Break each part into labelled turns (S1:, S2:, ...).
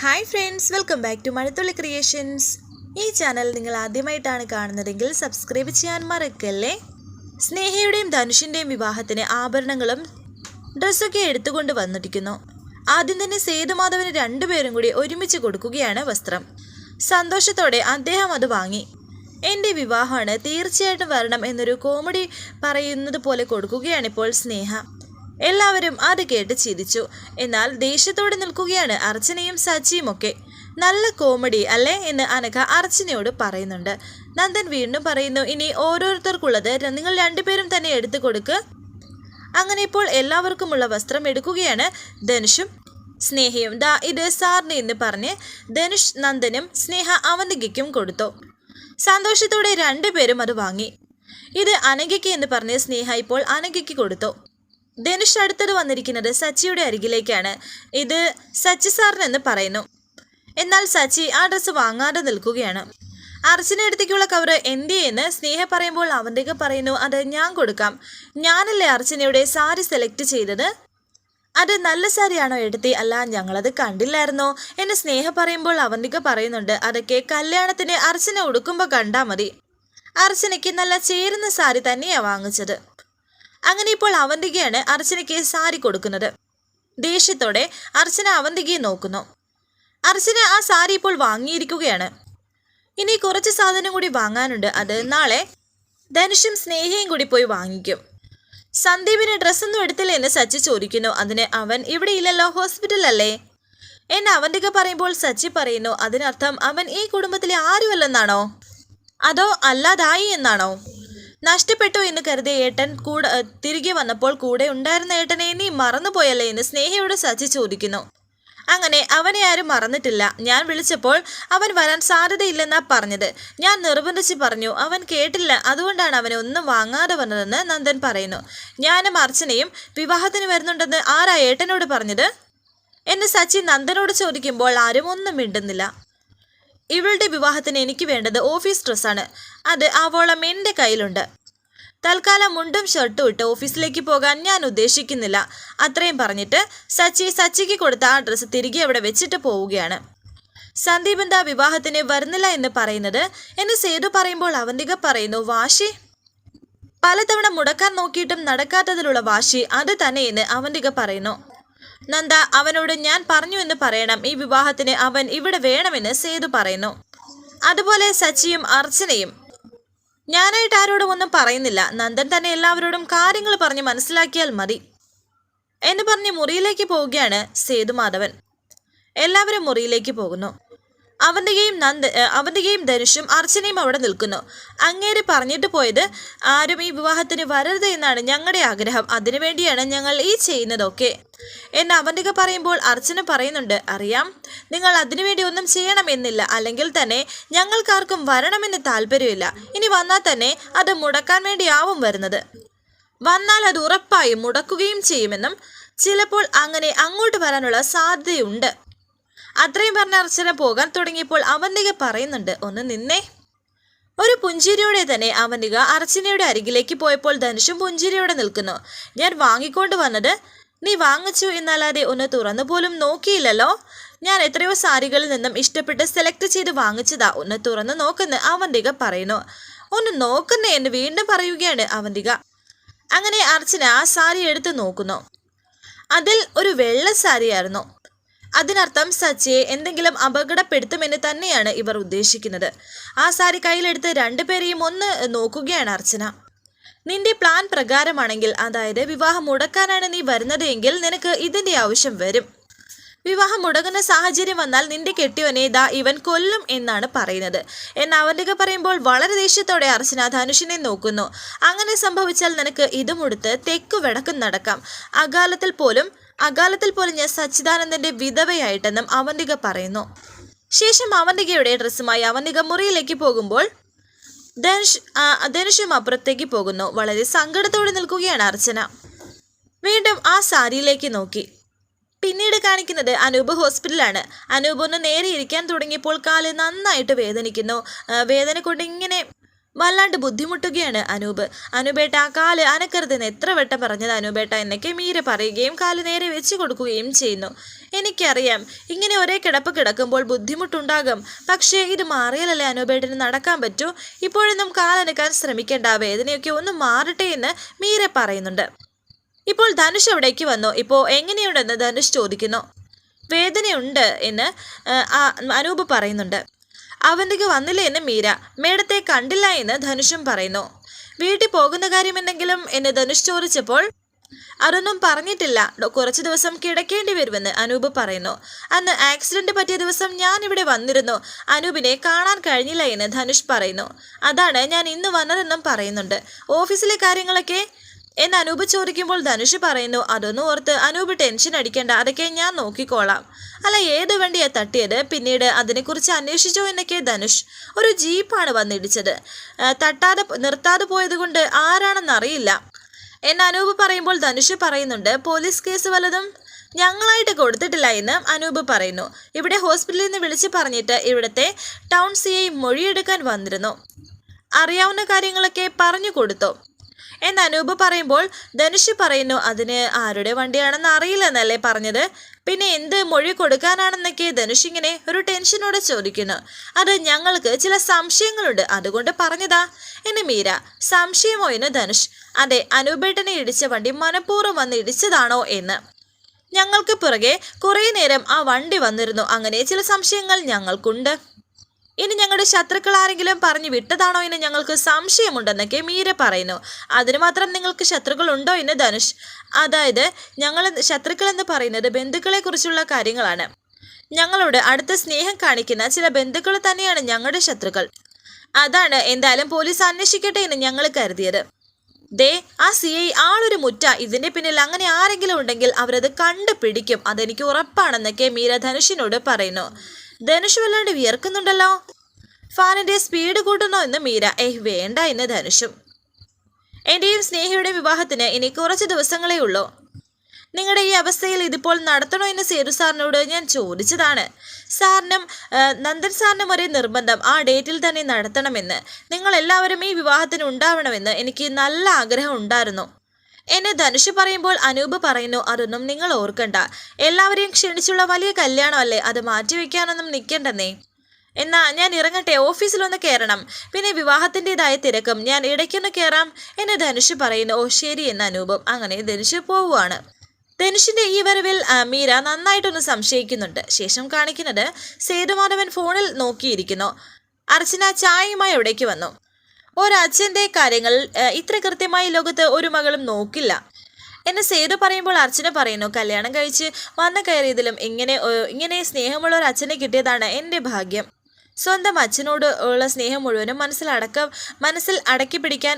S1: Hi friends welcome back to Mazhathulli creations ഈ channel നിങ്ങൾ ആദ്യമായിട്ടാണ് കാണുന്നതെങ്കിൽ സബ്സ്ക്രൈബ് ചെയ്യാൻ മറക്കല്ലേ? സ്നേഹയുടെയും ധനുഷിന്റെയും വിവാഹത്തിന് ആഭരണങ്ങളും ഡ്രസ്സൊക്കെ എടുത്തുകൊണ്ട് വന്നിരിക്കുന്നു. ആദ്യം തന്നെ സേതുമാധവന് രണ്ടുപേരും കൂടി ഒരുമിച്ച് കൊടുക്കുകയാണ് വസ്ത്രം. സന്തോഷത്തോടെ അദ്ദേഹം അത് വാങ്ങി. എന്റെ വിവാഹമാണ് തീർച്ചയായിട്ടും വരണം എന്നൊരു കോമഡി പറയുന്നത് പോലെ കൊടുക്കുകയാണിപ്പോൾ സ്നേഹ. എല്ലാവരും അത് കേട്ട് ചിരിച്ചു. എന്നാൽ ദേഷ്യത്തോടെ നിൽക്കുകയാണ് അർച്ചനയും സച്ചിയും ഒക്കെ. നല്ല കോമഡി അല്ലേ എന്ന് അനഘ അർച്ചനയോട് പറയുന്നുണ്ട്. നന്ദൻ വീണ്ടും പറയുന്നു ഇനി ഓരോരുത്തർക്കുള്ളത് നിങ്ങൾ രണ്ടുപേരും തന്നെ എടുത്തു കൊടുക്ക്. അങ്ങനെ ഇപ്പോൾ എല്ലാവർക്കുമുള്ള വസ്ത്രം എടുക്കുകയാണ് ധനുഷും സ്നേഹയും. ദാ ഇത് സാറിന് എന്ന് പറഞ്ഞ് ധനുഷ് നന്ദനും സ്നേഹ അവന്തികയ്ക്കും കൊടുത്തു. സന്തോഷത്തോടെ രണ്ടുപേരും അത് വാങ്ങി. ഇത് അനഘയ്ക്ക് എന്ന് പറഞ്ഞ് സ്നേഹ ഇപ്പോൾ അനഘയ്ക്ക് കൊടുത്തു. ധനുഷ് അടുത്തത് വന്നിരിക്കുന്നത് സച്ചിയുടെ അരികിലേക്കാണ്. ഇത് സച്ചി സാറിനെന്ന് പറയുന്നു. എന്നാൽ സച്ചി ആ ഡ്രസ്സ് വാങ്ങാതെ നിൽക്കുകയാണ്. അർച്ചന അടുത്തേക്കുള്ള കവർ എന്ത് എന്ന് സ്നേഹ പറയുമ്പോൾ അവന്തിക പറയുന്നു അത് ഞാൻ കൊടുക്കാം. ഞാനല്ലേ അർച്ചനയുടെ സാരി സെലക്ട് ചെയ്തത്? അത് നല്ല സാരിയാണോ എടുത്തി? അല്ല ഞങ്ങളത് കണ്ടില്ലായിരുന്നോ? എന്ന് സ്നേഹ പറയുമ്പോൾ അവന്തിക പറയുന്നുണ്ട് അതൊക്കെ കല്യാണത്തിന് അർച്ചന ഉടുക്കുമ്പോൾ കണ്ടാൽ മതി. അർച്ചനയ്ക്ക് നല്ല ചേരുന്ന സാരി തന്നെയാണ് വാങ്ങിച്ചത്. അങ്ങനെ ഇപ്പോൾ അവന്തികയാണ് അർച്ചനയ്ക്ക് സാരി കൊടുക്കുന്നത്. ദേഷ്യത്തോടെ അർച്ചന അവന്തികയെ നോക്കുന്നു. അർച്ചന ആ സാരി ഇപ്പോൾ വാങ്ങിയിരിക്കുകയാണ്. ഇനി കുറച്ച് സാധനം കൂടി വാങ്ങാനുണ്ട്. അത് നാളെ ധനുഷും സ്നേഹയും കൂടി പോയി വാങ്ങിക്കും. സന്ദീപിന് ഡ്രസ്സൊന്നും എടുത്തില്ല എന്ന് സച്ചി ചോദിക്കുന്നു. അതിന് അവൻ ഇവിടെ ഇല്ലല്ലോ ഹോസ്പിറ്റലല്ലേ എന്ന് അവന്തിക പറയുമ്പോൾ സച്ചി പറയുന്നു അതിനർത്ഥം അവൻ ഈ കുടുംബത്തിലെ ആരുമല്ലെന്നാണോ? അതോ അല്ലാതായി എന്നാണോ? നഷ്ടപ്പെട്ടു എന്ന് കരുതിയ ഏട്ടൻ കൂടെ തിരികെ വന്നപ്പോൾ കൂടെ ഉണ്ടായിരുന്ന ഏട്ടനെ നീ മറന്നുപോയല്ലേ എന്ന് സ്നേഹയോട് സച്ചി ചോദിക്കുന്നു. അങ്ങനെ അവനെ ആരും മറന്നിട്ടില്ല. ഞാൻ വിളിച്ചപ്പോൾ അവൻ വരാൻ സാധ്യതയില്ലെന്നാ പറഞ്ഞത്. ഞാൻ നിർബന്ധിച്ച് പറഞ്ഞു അവൻ കേട്ടില്ല. അതുകൊണ്ടാണ് അവനെ ഒന്നും വാങ്ങാതെ വന്നതെന്ന് നന്ദൻ പറയുന്നു. ഞാനും അർച്ചനയും വിവാഹത്തിന് വരുന്നുണ്ടെന്ന് ആരാ ഏട്ടനോട് പറഞ്ഞത്? എന്ന് സച്ചി നന്ദനോട് ചോദിക്കുമ്പോൾ ആരും ഒന്നും മിണ്ടുന്നില്ല. ഇവളുടെ വിവാഹത്തിന് എനിക്ക് വേണ്ടത് ഓഫീസ് ഡ്രസ്സാണ്. അത് ആവോളം എന്റെ കയ്യിലുണ്ട്. തൽക്കാലം മുണ്ടും ഷർട്ടും ഇട്ട് ഓഫീസിലേക്ക് പോകാൻ ഞാൻ ഉദ്ദേശിക്കുന്നില്ല. അത്രയും പറഞ്ഞിട്ട് സച്ചി സച്ചിക്ക് കൊടുത്ത ആ ഡ്രസ്സ് തിരികെ അവിടെ വെച്ചിട്ട് പോവുകയാണ്. സന്ദീപ് എന്താ വിവാഹത്തിന് വരുന്നില്ല എന്ന് പറയുന്നത്? എന്ന് സേതു പറയുമ്പോൾ അവന്തിക പറയുന്നു വാശി? പലതവണ മുടക്കാൻ നോക്കിയിട്ടും നടക്കാത്തതിലുള്ള വാശി അത് തന്നെയെന്ന് അവന്തിക പറയുന്നു. നന്ദ അവനോട് ഞാൻ പറഞ്ഞു എന്ന് പറയണം. ഈ വിവാഹത്തിന് അവൻ ഇവിടെ വേണമെന്ന് സേതു പറയുന്നു. അതുപോലെ സച്ചിയും അർച്ചനയും. ഞാനായിട്ട് ആരോടും ഒന്നും പറയുന്നില്ല. നന്ദൻ തന്നെ എല്ലാവരോടും കാര്യങ്ങൾ പറഞ്ഞ് മനസ്സിലാക്കിയാൽ മതി എന്ന് പറഞ്ഞ് മുറിയിലേക്ക് പോവുകയാണ് സേതുമാധവൻ. എല്ലാവരും മുറിയിലേക്ക് പോകുന്നു. അവന്തികയും നന്ദ അവന്തികയും ധനുഷും അർച്ചനയും അവിടെ നിൽക്കുന്നു. അങ്ങേര് പറഞ്ഞിട്ട് പോയത് ആരും ഈ വിവാഹത്തിന് വരരുത് എന്നാണ് ഞങ്ങളുടെ ആഗ്രഹം. അതിനുവേണ്ടിയാണ് ഞങ്ങൾ ഈ ചെയ്യുന്നതൊക്കെ. എന്ന് അവന്തിക പറയുമ്പോൾ അർച്ചന പറയുന്നുണ്ട് അറിയാം നിങ്ങൾ അതിനുവേണ്ടി ഒന്നും ചെയ്യണമെന്നില്ല അല്ലെങ്കിൽ തന്നെ ഞങ്ങൾക്കാർക്കും വരണമെന്ന് താല്പര്യമില്ല. ഇനി വന്നാൽ തന്നെ അത് മുടക്കാൻ വേണ്ടിയാവും വരുന്നത്. വന്നാൽ അത് ഉറപ്പായും മുടക്കുകയും ചെയ്യുമെന്നും ചിലപ്പോൾ അങ്ങനെ അങ്ങോട്ട് വരാനുള്ള സാധ്യതയുണ്ട്. അത്രയും പറഞ്ഞ അർച്ചന പോകാൻ തുടങ്ങിയപ്പോൾ അവന്തിക പറയുന്നുണ്ട് ഒന്ന് നിന്നേ. ഒരു പുഞ്ചിരിയോടെ തന്നെ അവന്തിക അർച്ചനയുടെ അരികിലേക്ക് പോയപ്പോൾ ധനുഷും പുഞ്ചിരിയോടെ നിൽക്കുന്നു. ഞാൻ വാങ്ങിക്കൊണ്ട് വന്നത് നീ വാങ്ങിച്ചു എന്നല്ലാതെ ഒന്ന് തുറന്നു പോലും നോക്കിയില്ലല്ലോ. ഞാൻ എത്രയോ സാരികളിൽ നിന്നും ഇഷ്ടപ്പെട്ട് സെലക്ട് ചെയ്ത് വാങ്ങിച്ചതാ. ഒന്ന് തുറന്നു നോക്കുന്ന അവന്തിക പറയുന്നു. ഒന്ന് നോക്കുന്നേ എന്ന് വീണ്ടും പറയുകയാണ് അവന്തിക. അങ്ങനെ അർച്ചന ആ സാരി എടുത്ത് നോക്കുന്നു. അതിൽ ഒരു വെള്ള സാരിയായിരുന്നു. അതിനർത്ഥം സച്ചിയെ എന്തെങ്കിലും അപകടപ്പെടുത്തുമെന്ന് തന്നെയാണ് ഇവർ ഉദ്ദേശിക്കുന്നത്. ആ സാരി കയ്യിലെടുത്ത് രണ്ടുപേരെയും ഒന്ന് നോക്കുകയാണ് അർച്ചന. നിന്റെ പ്ലാൻ പ്രകാരമാണെങ്കിൽ അതായത് വിവാഹം മുടക്കാനാണ് നീ വരുന്നത് നിനക്ക് ഇതിന്റെ ആവശ്യം വരും. വിവാഹം മുടങ്ങുന്ന സാഹചര്യം വന്നാൽ നിന്റെ കെട്ടിയോനെ ദാ ഇവൻ കൊല്ലും എന്നാണ് പറയുന്നത്. എന്ന് അവന്തിക പറയുമ്പോൾ വളരെ ദേഷ്യത്തോടെ അർച്ചന ധനുഷിനെ നോക്കുന്നു. അങ്ങനെ സംഭവിച്ചാൽ നിനക്ക് ഇതുമുടുത്ത് തെക്കു വടക്കും നടക്കാം. അകാലത്തിൽ പോലും അകാലത്തിൽ പൊലിഞ്ഞ സച്ചിദാനന്ദന്റെ വിധവയായിട്ടെന്നും അവന്തിക പറയുന്നു. ശേഷം അവന്തികയുടെ ഡ്രസ്സുമായി അവന്തിക മുറിയിലേക്ക് പോകുമ്പോൾ ധനുഷ് ധനുഷും അപ്പുറത്തേക്ക് പോകുന്നു. വളരെ സങ്കടത്തോടെ നിൽക്കുകയാണ് അർച്ചന. വീണ്ടും ആ സാരിയിലേക്ക് നോക്കി. പിന്നീട് കാണിക്കുന്നത് അനൂപ് ഹോസ്പിറ്റലാണ് അനൂപ് ഒന്ന് നേരെ ഇരിക്കാൻ തുടങ്ങിയപ്പോൾ കാൽ നന്നായിട്ട് വേദനിക്കുന്നു. വേദന കൊണ്ട് ഇങ്ങനെ വല്ലാണ്ട് ബുദ്ധിമുട്ടുകയാണ് അനൂപ്. അനൂപേട്ട ആ കാൽ അനക്കരുതെന്ന് എത്ര വട്ടം പറഞ്ഞത് അനൂപേട്ട എന്നൊക്കെ മീര പറയുകയും കാൽ നേരെ വെച്ച് കൊടുക്കുകയും ചെയ്യുന്നു. എനിക്കറിയാം ഇങ്ങനെ ഒരേ കിടപ്പ് കിടക്കുമ്പോൾ ബുദ്ധിമുട്ടുണ്ടാകും. പക്ഷേ ഇത് മാറിയാലല്ലേ അനൂപേട്ടന് നടക്കാൻ പറ്റൂ? ഇപ്പോഴൊന്നും കാലനക്കാൻ ശ്രമിക്കേണ്ട വേദനയൊക്കെ ഒന്ന് മാറട്ടെ എന്ന് മീര പറയുന്നുണ്ട്. ഇപ്പോൾ ധനുഷ് അവിടേക്ക് വന്നു. ഇപ്പോൾ എങ്ങനെയുണ്ടെന്ന് ധനുഷ് ചോദിക്കുന്നു. വേദനയുണ്ട് എന്ന് അനൂപ് പറയുന്നുണ്ട്. അവന്തിക്ക് വന്നില്ല എന്ന് മീര. മേഡത്തെ കണ്ടില്ല എന്ന് ധനുഷും പറയുന്നു. വീട്ടിൽ പോകുന്ന കാര്യം എന്തെങ്കിലും എന്ന് ധനുഷ് ചോദിച്ചപ്പോൾ അതൊന്നും പറഞ്ഞിട്ടില്ല. കുറച്ച് ദിവസം കിടക്കേണ്ടി വരുമെന്ന് അനൂപ് പറയുന്നു. അന്ന് ആക്സിഡന്റ് പറ്റിയ ദിവസം ഞാൻ ഇവിടെ വന്നിരുന്നു. അനൂപിനെ കാണാൻ കഴിഞ്ഞില്ല എന്ന് ധനുഷ് പറയുന്നു. അതാണ് ഞാൻ ഇന്ന് വന്നതെന്നും പറയുന്നുണ്ട്. ഓഫീസിലെ കാര്യങ്ങളൊക്കെ എന്ന് അനൂപ് ചോദിക്കുമ്പോൾ ധനുഷ് പറയുന്നു അതൊന്നും ഓർത്ത് അനൂപ് ടെൻഷൻ അടിക്കേണ്ട അതൊക്കെ ഞാൻ നോക്കിക്കോളാം. അല്ല ഏത് വണ്ടിയാ തട്ടിയത്? പിന്നീട് അതിനെക്കുറിച്ച് അന്വേഷിച്ചോ എന്നൊക്കെ ധനുഷ്. ഒരു ജീപ്പാണ് വന്നിടിച്ചത്. തട്ടാതെ നിർത്താതെ പോയത് കൊണ്ട് ആരാണെന്നറിയില്ല എന്ന് അനൂപ് പറയുമ്പോൾ ധനുഷ് പറയുന്നുണ്ട് പോലീസ് കേസ് വല്ലതും ഞങ്ങളായിട്ട് കൊടുത്തിട്ടില്ല എന്ന് അനൂപ് പറയുന്നു. ഇവിടെ ഹോസ്പിറ്റലിൽ നിന്ന് വിളിച്ച് പറഞ്ഞിട്ട് ഇവിടുത്തെ ടൗൺ സി ഐ മൊഴിയെടുക്കാൻ വന്നിരുന്നു. അറിയാവുന്ന കാര്യങ്ങളൊക്കെ പറഞ്ഞു കൊടുത്തു. എന്ന് അനൂപ് പറയുമ്പോൾ ധനുഷ് പറയുന്നു അതിന് ആരുടെ വണ്ടിയാണെന്ന് അറിയില്ലെന്നല്ലേ പറഞ്ഞത്? പിന്നെ എന്ത് മൊഴി കൊടുക്കാനാണെന്നൊക്കെ ധനുഷ് ഇങ്ങനെ ഒരു ടെൻഷനോടെ ചോദിക്കുന്നു. അത് ഞങ്ങൾക്ക് ചില സംശയങ്ങളുണ്ട് അതുകൊണ്ട് പറഞ്ഞതാ. എന്ന് മീര സംശയമോ എന്ന് ധനുഷ്? അതെ അനൂപേട്ടനെ ഇടിച്ച വണ്ടി മനഃപൂർവം വന്ന് ഇടിച്ചതാണോ എന്ന്. ഞങ്ങൾക്ക് പുറകെ കുറേ നേരം ആ വണ്ടി വന്നിരുന്നു അങ്ങനെ ചില സംശയങ്ങൾ ഞങ്ങൾക്കുണ്ട്. ഇനി ഞങ്ങളുടെ ശത്രുക്കൾ ആരെങ്കിലും പറഞ്ഞു വിട്ടതാണോ എന്ന് ഞങ്ങൾക്ക് സംശയമുണ്ടെന്നൊക്കെ മീര പറയുന്നു. അതിന് മാത്രം നിങ്ങൾക്ക് ശത്രുക്കൾ ഉണ്ടോ എന്ന് ധനുഷ്. അതായത് ഞങ്ങൾ ശത്രുക്കൾ എന്ന് പറയുന്നത് ബന്ധുക്കളെ കുറിച്ചുള്ള കാര്യങ്ങളാണ്. ഞങ്ങളോട് അടുത്ത സ്നേഹം കാണിക്കുന്ന ചില ബന്ധുക്കൾ തന്നെയാണ് ഞങ്ങളുടെ ശത്രുക്കൾ. അതാണ് എന്തായാലും പോലീസ് അന്വേഷിക്കട്ടെ എന്ന് ഞങ്ങൾ കരുതിയത്. ദേ ആ സി ഐ ആളൊരു മുറ്റ. ഇതിന്റെ പിന്നിൽ അങ്ങനെ ആരെങ്കിലും ഉണ്ടെങ്കിൽ അവരത് കണ്ടുപിടിക്കും. അതെനിക്ക് ഉറപ്പാണെന്നൊക്കെ മീര ധനുഷിനോട് പറയുന്നു. ധനുഷ് വല്ലാണ്ട് വിയർക്കുന്നുണ്ടല്ലോ. ഫാനിന്റെ സ്പീഡ് കൂട്ടുന്നോ എന്ന് മീര ഏഹ് വേണ്ട എന്ന് ധനുഷും. എന്റെയും സ്നേഹയുടെ വിവാഹത്തിന് ഇനി കുറച്ച് ദിവസങ്ങളേ ഉള്ളൂ. നിങ്ങളുടെ ഈ അവസ്ഥയിൽ ഇതിപ്പോൾ നടത്തണോ എന്ന് സേതു സാറിനോട് ഞാൻ ചോദിച്ചതാണ്. സാറിനും നന്ദൻ സാറിനും ഒരേ നിർബന്ധം ആ ഡേറ്റിൽ തന്നെ നടത്തണമെന്ന്. നിങ്ങൾ എല്ലാവരും ഈ വിവാഹത്തിന് ഉണ്ടാവണമെന്ന് എനിക്ക് നല്ല ആഗ്രഹം ഉണ്ടായിരുന്നു. എന്നെ ധനുഷ് പറയുമ്പോൾ അനൂപ് പറയുന്നു അതൊന്നും നിങ്ങൾ ഓർക്കണ്ട. എല്ലാവരെയും ക്ഷണിച്ചുള്ള വലിയ കല്യാണമല്ലേ? അത് മാറ്റിവെക്കാനൊന്നും നിൽക്കണ്ടെന്നേ. എന്നാ ഞാൻ ഇറങ്ങട്ടെ ഓഫീസിലൊന്ന് കയറണം. പിന്നെ വിവാഹത്തിന്റെതായ തിരക്കും. ഞാൻ ഇടയ്ക്കൊന്ന് കയറാം എന്ന് ധനുഷ് പറയുന്നു. ഓ ശരി എന്ന അനൂപം അങ്ങനെ ധനുഷ് പോവുകയാണ് ധനുഷിന്റെ ഈ വരവിൽ മീര നന്നായിട്ടൊന്ന് സംശയിക്കുന്നുണ്ട്. ശേഷം കാണിക്കുന്നത് സേതുമാധവൻ ഫോണിൽ നോക്കിയിരിക്കുന്നു. അർച്ചന ചായയുമായി എവിടേക്ക് വന്നു. ഒരച്ഛന്റെ കാര്യങ്ങൾ ഇത്ര കൃത്യമായി ലോകത്ത് ഒരു മകളും നോക്കില്ല. എന്നെ സേതു പറയുമ്പോൾ അർച്ചന പറയുന്നു കല്യാണം കഴിച്ച് വന്നു കയറിയതിലും ഇങ്ങനെ ഇങ്ങനെ സ്നേഹമുള്ള ഒരു അച്ഛനെ കിട്ടിയതാണ് എന്റെ ഭാഗ്യം. സ്വന്തം അച്ഛനോട് ഉള്ള സ്നേഹം മുഴുവനും മനസ്സിൽ അടക്കം മനസ്സിൽ അടക്കി പിടിക്കാൻ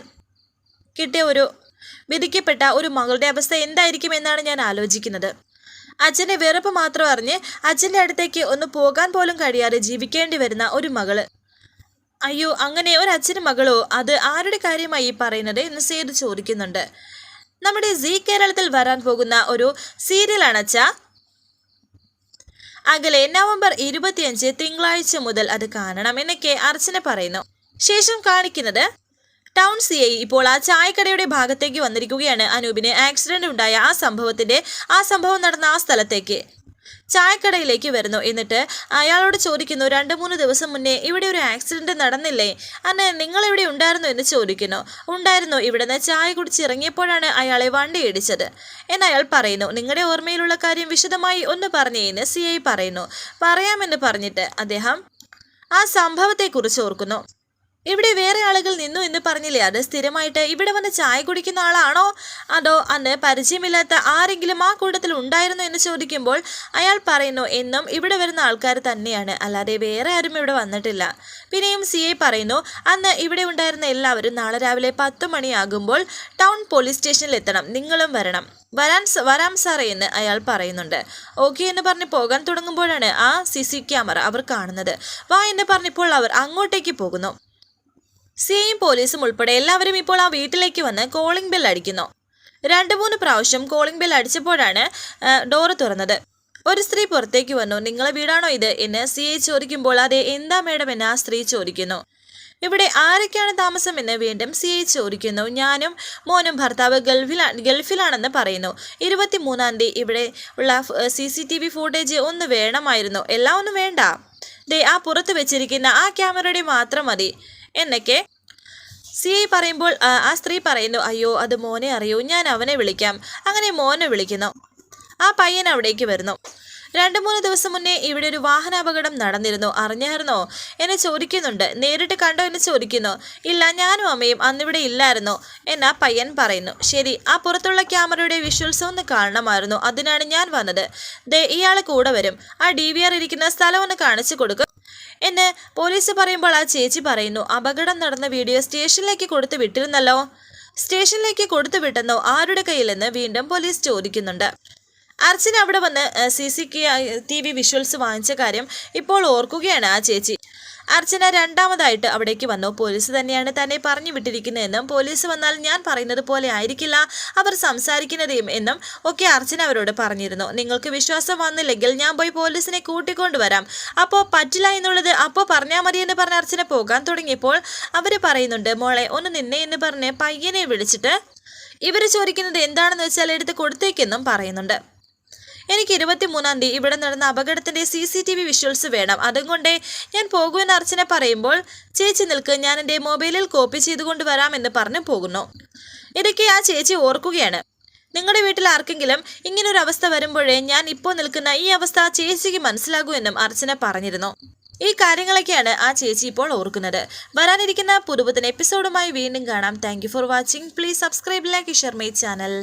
S1: കിട്ടിയ ഒരു വിധിക്കപ്പെട്ട ഒരു മകളുടെ അവസ്ഥ എന്തായിരിക്കും എന്നാണ് ഞാൻ ആലോചിക്കുന്നത്. അച്ഛന്റെ വെറുപ്പ് മാത്രം അറിഞ്ഞ് അച്ഛന്റെ അടുത്തേക്ക് ഒന്ന് പോകാൻ പോലും കഴിയാതെ ജീവിക്കേണ്ടി വരുന്ന ഒരു മകൾ. അയ്യോ അങ്ങനെ ഒരു അച്ഛനും മകളോ? അത് ആരുടെ കാര്യമായി പറയുന്നത് എന്ന് സേതു ചോദിക്കുന്നുണ്ട്. നമ്മുടെ സി കേരളത്തിൽ വരാൻ പോകുന്ന ഒരു സീരിയലാണ് അച്ഛാ. അകലെ നവംബർ ഇരുപത്തിയഞ്ച് തിങ്കളാഴ്ച മുതൽ അത് കാണണം എന്നൊക്കെ അർച്ചന പറയുന്നു. ശേഷം കാണിക്കുന്നത് ടൗൺ സി ഐ ഇപ്പോൾ ആ ചായക്കടയുടെ ഭാഗത്തേക്ക് വന്നിരിക്കുകയാണ്. അനൂപിന് ആക്സിഡന്റ് ഉണ്ടായ ആ സംഭവത്തിന്റെ ആ സംഭവം നടന്ന ആ സ്ഥലത്തേക്ക്. ചായക്കടയിലേക്ക് വരുന്നു. എന്നിട്ട് അയാളോട് ചോദിക്കുന്നു രണ്ട് മൂന്ന് ദിവസം മുന്നേ ഇവിടെ ഒരു ആക്സിഡന്റ് നടന്നില്ലേ? അന്ന് നിങ്ങൾ ഇവിടെ ഉണ്ടായിരുന്നു? എന്ന് ചോദിക്കുന്നു. ഉണ്ടായിരുന്നു. ഇവിടുന്ന് ചായ കുടിച്ച് ഇറങ്ങിയപ്പോഴാണ് അയാളെ വണ്ടി ഇടിച്ചത്. എന്ന് അയാൾ പറയുന്നു. നിങ്ങളുടെ ഓർമ്മയിലുള്ള കാര്യം വിശദമായി ഒന്ന് പറഞ്ഞേന്ന് സി ഐ പറയുന്നു. പറയാമെന്ന് പറഞ്ഞിട്ട് അദ്ദേഹം ആ സംഭവത്തെക്കുറിച്ച് ഓർക്കുന്നു. ഇവിടെ വേറെ ആളുകൾ നിന്നു എന്ന് പറഞ്ഞില്ലേ? അത് സ്ഥിരമായിട്ട് ഇവിടെ വന്ന് ചായ കുടിക്കുന്ന ആളാണോ? അതോ അന്ന് പരിചയമില്ലാത്ത ആരെങ്കിലും ആ കൂട്ടത്തിൽ ഉണ്ടായിരുന്നു എന്ന് ചോദിക്കുമ്പോൾ അയാൾ പറയുന്നു എന്നും ഇവിടെ വരുന്ന ആൾക്കാർ തന്നെയാണ്. അല്ലാതെ വേറെ ആരും ഇവിടെ വന്നിട്ടില്ല. പിന്നെയും സി ഐ പറയുന്നു അന്ന് ഇവിടെ ഉണ്ടായിരുന്ന എല്ലാവരും നാളെ രാവിലെ പത്ത് മണിയാകുമ്പോൾ ടൗൺ പോലീസ് സ്റ്റേഷനിൽ എത്തണം. നിങ്ങളും വരണം. വരാൻ വരാം സാറേ എന്ന് അയാൾ പറയുന്നുണ്ട്. ഓക്കെ എന്ന് പറഞ്ഞ് പോകാൻ തുടങ്ങുമ്പോഴാണ് ആ സി സി ക്യാമറ അവർ കാണുന്നത്. വാ എന്ന് പറഞ്ഞപ്പോൾ അവർ അങ്ങോട്ടേക്ക് പോകുന്നു. സിയും പോലീസും ഉൾപ്പെടെ എല്ലാവരും ഇപ്പോൾ ആ വീട്ടിലേക്ക് വന്ന് കോളിംഗ് ബെൽ അടിക്കുന്നു. രണ്ട് മൂന്ന് പ്രാവശ്യം കോളിംഗ് ബെൽ അടിച്ചപ്പോഴാണ് ഡോറ് തുറന്നത്. ഒരു സ്ത്രീ പുറത്തേക്ക് വന്നു. നിങ്ങളെ വീടാണോ ഇത്? എന്ന് സി ഐ ചോദിക്കുമ്പോൾ അതെ എന്താ മേഡം എന്ന് ആ സ്ത്രീ ചോദിക്കുന്നു. ഇവിടെ ആരൊക്കെയാണ് താമസം? എന്ന് വീണ്ടും സി ഐ ചോദിക്കുന്നു. ഞാനും മോനും ഭർത്താവ് ഗൾഫിലാ ഗൾഫിലാണെന്ന് പറയുന്നു. ഇരുപത്തിമൂന്നാം തീയതി ഇവിടെ ഉള്ള C C T V footage ഒന്ന് വേണമായിരുന്നു. എല്ലാം ഒന്നും വേണ്ട. ദേ ആ പുറത്ത് വെച്ചിരിക്കുന്ന ആ ക്യാമറയുടെ മാത്രം മതി. എന്നൊക്കെ സി ഐ പറയുമ്പോൾ ആ, സ്ത്രീ പറയുന്നു അയ്യോ അത് മോനെ അറിയൂ ഞാൻ അവനെ വിളിക്കാം. അങ്ങനെ മോനെ വിളിക്കുന്നു. ആ പയ്യൻ അവിടേക്ക് വരുന്നു. രണ്ട് മൂന്ന് ദിവസം മുന്നേ ഇവിടെ ഒരു വാഹനാപകടം നടന്നിരുന്നു. അറിഞ്ഞായിരുന്നോ? എന്നെ ചോദിക്കുന്നുണ്ട്. നേരിട്ട് കണ്ടോ എന്ന് ചോദിക്കുന്നു. ഇല്ല ഞാനും അമ്മയും അന്നിവിടെ ഇല്ലായിരുന്നു എന്നാ പയ്യൻ പറയുന്നു. ശരി ആ പുറത്തുള്ള ക്യാമറയുടെ വിഷ്വൽസ് ഒന്ന് കാണണമായിരുന്നു. അതിനാണ് ഞാൻ വന്നത്. ദേ ഇയാൾ കൂടെ വരും. ആ ഡി ഇരിക്കുന്ന സ്ഥലം ഒന്ന് കാണിച്ചു കൊടുക്കും. എന്ന് പോലീസ് പറയുമ്പോൾ ആ ചേച്ചി പറയുന്നു അപകടം നടന്ന വീഡിയോ സ്റ്റേഷനിലേക്ക് കൊടുത്തു വിട്ടിരുന്നല്ലോ. സ്റ്റേഷനിലേക്ക് കൊടുത്തു വിട്ടെന്നോ ആരുടെ കയ്യിലെന്ന് വീണ്ടും പോലീസ് ചോദിക്കുന്നുണ്ട്. അർച്ചന അവിടെ വന്ന് C C T V visuals വാങ്ങിച്ച കാര്യം ഇപ്പോൾ ഓർക്കുകയാണ് ആ ചേച്ചി. അർച്ചന രണ്ടാമതായിട്ട് അവിടേക്ക് വന്നു. പോലീസ് തന്നെയാണ് തന്നെ പറഞ്ഞു വിട്ടിരിക്കുന്നതെന്നും പോലീസ് വന്നാൽ ഞാൻ പറയുന്നത് പോലെ ആയിരിക്കില്ല. അവർ സംസാരിക്കുന്നതേയും എന്നും ഒക്കെ അർച്ചന അവരോട് പറഞ്ഞിരുന്നു. നിങ്ങൾക്ക് വിശ്വാസം വന്നില്ലെങ്കിൽ ഞാൻ പോയി പോലീസിനെ കൂട്ടിക്കൊണ്ടുവരാം. അപ്പോൾ പറ്റില്ല എന്നുള്ളത് അപ്പോൾ പറഞ്ഞാൽ മതി എന്ന് പറഞ്ഞ അർച്ചന പോകാൻ തുടങ്ങിയപ്പോൾ അവർ പറയുന്നുണ്ട് മോളെ ഒന്ന് നിന്നെ എന്ന് പറഞ്ഞ് പയ്യനെ വിളിച്ചിട്ട് ഇവർ ചോദിക്കുന്നത് എന്താണെന്ന് വെച്ചാൽ എടുത്ത് കൊടുത്തേക്കെന്നും പറയുന്നുണ്ട്. എനിക്ക് ഇരുപത്തിമൂന്നാം തീയതി ഇവിടെ നടന്ന അപകടത്തിന്റെ C C T V visuals വേണം. അതുകൊണ്ടേ ഞാൻ പോകുമെന്ന് അർച്ചന പറയുമ്പോൾ ചേച്ചി നിൽക്ക് ഞാൻ എന്റെ മൊബൈലിൽ കോപ്പി ചെയ്തുകൊണ്ട് വരാമെന്ന് പറഞ്ഞു പോകുന്നു. ഇടയ്ക്ക് ആ ചേച്ചി ഓർക്കുകയാണ്. നിങ്ങളുടെ വീട്ടിൽ ആർക്കെങ്കിലും ഇങ്ങനൊരു അവസ്ഥ വരുമ്പോഴേ ഞാൻ ഇപ്പോൾ നിൽക്കുന്ന ഈ അവസ്ഥ ചേച്ചിക്ക് മനസ്സിലാകൂ എന്നും അർച്ചന പറഞ്ഞിരുന്നു. ഈ കാര്യങ്ങളൊക്കെയാണ് ആ ചേച്ചി ഇപ്പോൾ ഓർക്കുന്നത്. വരാനിരിക്കുന്ന പുതുപുത്തൻ എപ്പിസോഡുമായി വീണ്ടും കാണാം. Thank for watching. Please subscribe like share my channel.